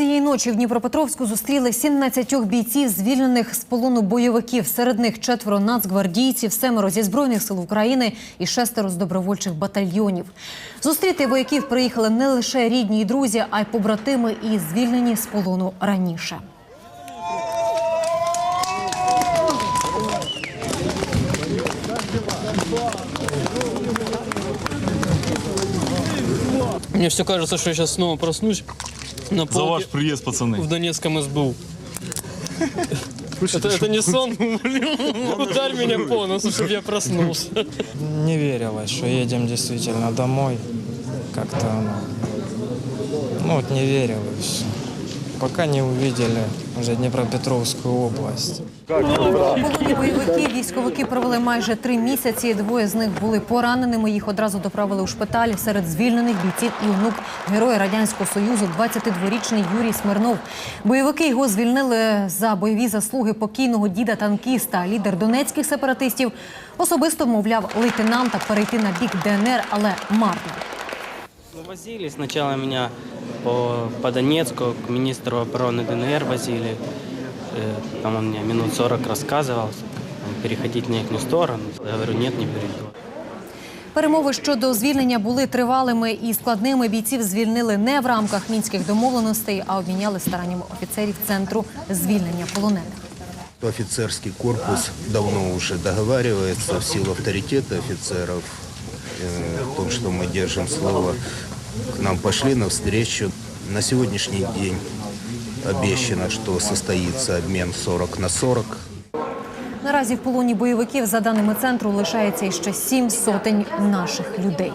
Цієї ночі в Дніпропетровську зустріли 17 бійців, звільнених з полону бойовиків. Серед них четверо нацгвардійців, семеро зі збройних сил України і шестеро з добровольчих батальйонів. Зустріти вояків приїхали не лише рідні і друзі, а й побратими і звільнені з полону раніше. Мне все кажется, что я сейчас снова проснусь на За ваш полке приезд, пацаны. в Донецком СБУ. Это, это не сон? Ударь меня по носу, чтобы я проснулся. Не верилось, что едем действительно домой. Как-то оно... Ну вот не верилось. Пока не увидели уже Днепропетровскую область. Полоні військовики провели майже три місяці. Двоє з них були пораненими. Їх одразу доправили у шпиталь. Серед звільнених бійців і онук героя радянського союзу, 22-річний Юрій Смирнов. Бойовики його звільнили за бойові заслуги покійного діда танкіста. Лідер донецьких сепаратистів особисто мовляв лейтенанта перейти на бік ДНР, але марно. Ну, Возили сначала меня по, по Донецку, к министру обороны ДНР возили. Э, Там он мне минут 40 рассказывал, там, переходить на их сторону. Я говорю, нет, не перейду. Перемови щодо звільнення були тривалими і складними. Бійців звільнили не в рамках мінських домовленостей, а обміняли стараннями офіцерів центру звільнення полонених. Офицерский корпус давно уже договаривается в силу авторитета офицеров э, о том, что мы держим слово. К нам пошли навстречу. На сегодняшний день обещано, что состоится обмен 40 на 40. Наразі в полоні бойовиків, за даними центру, лишається іще сім сотень наших людей.